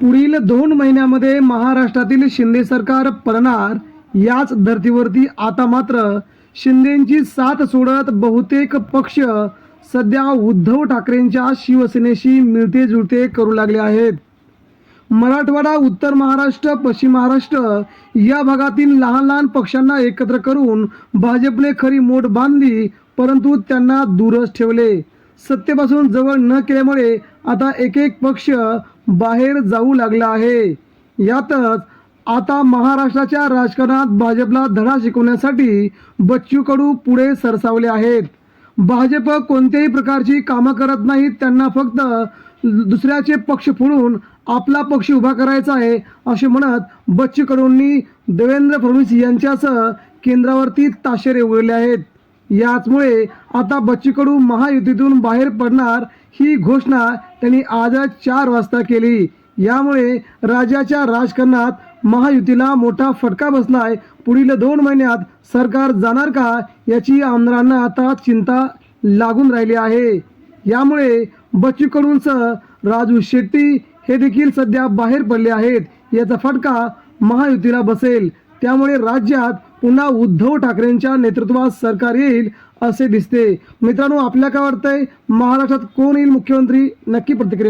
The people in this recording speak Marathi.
पुढील दोन महिन्यामध्ये महाराष्ट्रातील शिंदे सरकार पडणार याच धर्तीवरती आता मात्र शिंदेची साथ सोडत बहुतेक पक्ष सध्या उद्धव ठाकरेंच्या शिवसेनेशी मिळते जुळते करू लागले आहेत. मराठवाडा उत्तर महाराष्ट्र पश्चिम महाराष्ट्र या भागातील लहान लहान पक्षांना एकत्र करून भाजपने खरी मोठ बांधली परंतु त्यांना दूरच ठेवले. सत्तेपासून जवळ न केल्यामुळे आता एक एक पक्ष बाहेर जाऊ लागला आहे. यातच आता महाराष्ट्राच्या राजकारणात भाजपला धडा शिकवण्यासाठी बच्चू कडू पुढे सरसावले आहेत. भाजप कोणत्याही प्रकारची कामं करत नाहीत त्यांना फक्त दुसऱ्याचे पक्ष फोडून आपला पक्ष उभा करायचा आहे असे म्हणत बच्चू कडूंनी देवेंद्र फडणवीस यांच्यासह केंद्रावरती ताशेरे उडले आहेत. याचमुळे आता बच्चू कडू महायुतीतून बाहेर पडणार ही घोषणा त्यांनी आजच चार वाजता केली. यामुळे राज्याच्या राजकारणात महायुतीला मोठा फटका बसलाय. पुढील दोन महिन्यात सरकार जाणार का याची आमदारांना आता चिंता लागून राहिली आहे. यामुळे बच्चू कडूंसह राजू शेट्टी हे देखील सध्या बाहेर पडले आहेत. याचा फटका महायुतीला बसेल. त्यामुळे राज्यात पुन्हा उद्धव ठाकरेंच्या नेतृत्वात सरकार येईल असे दिसते. मित्रांनो आपल्या काय वाटतंय? महाराष्ट्रात कोण येईल मुख्यमंत्री? नक्की प्रतिक्रिया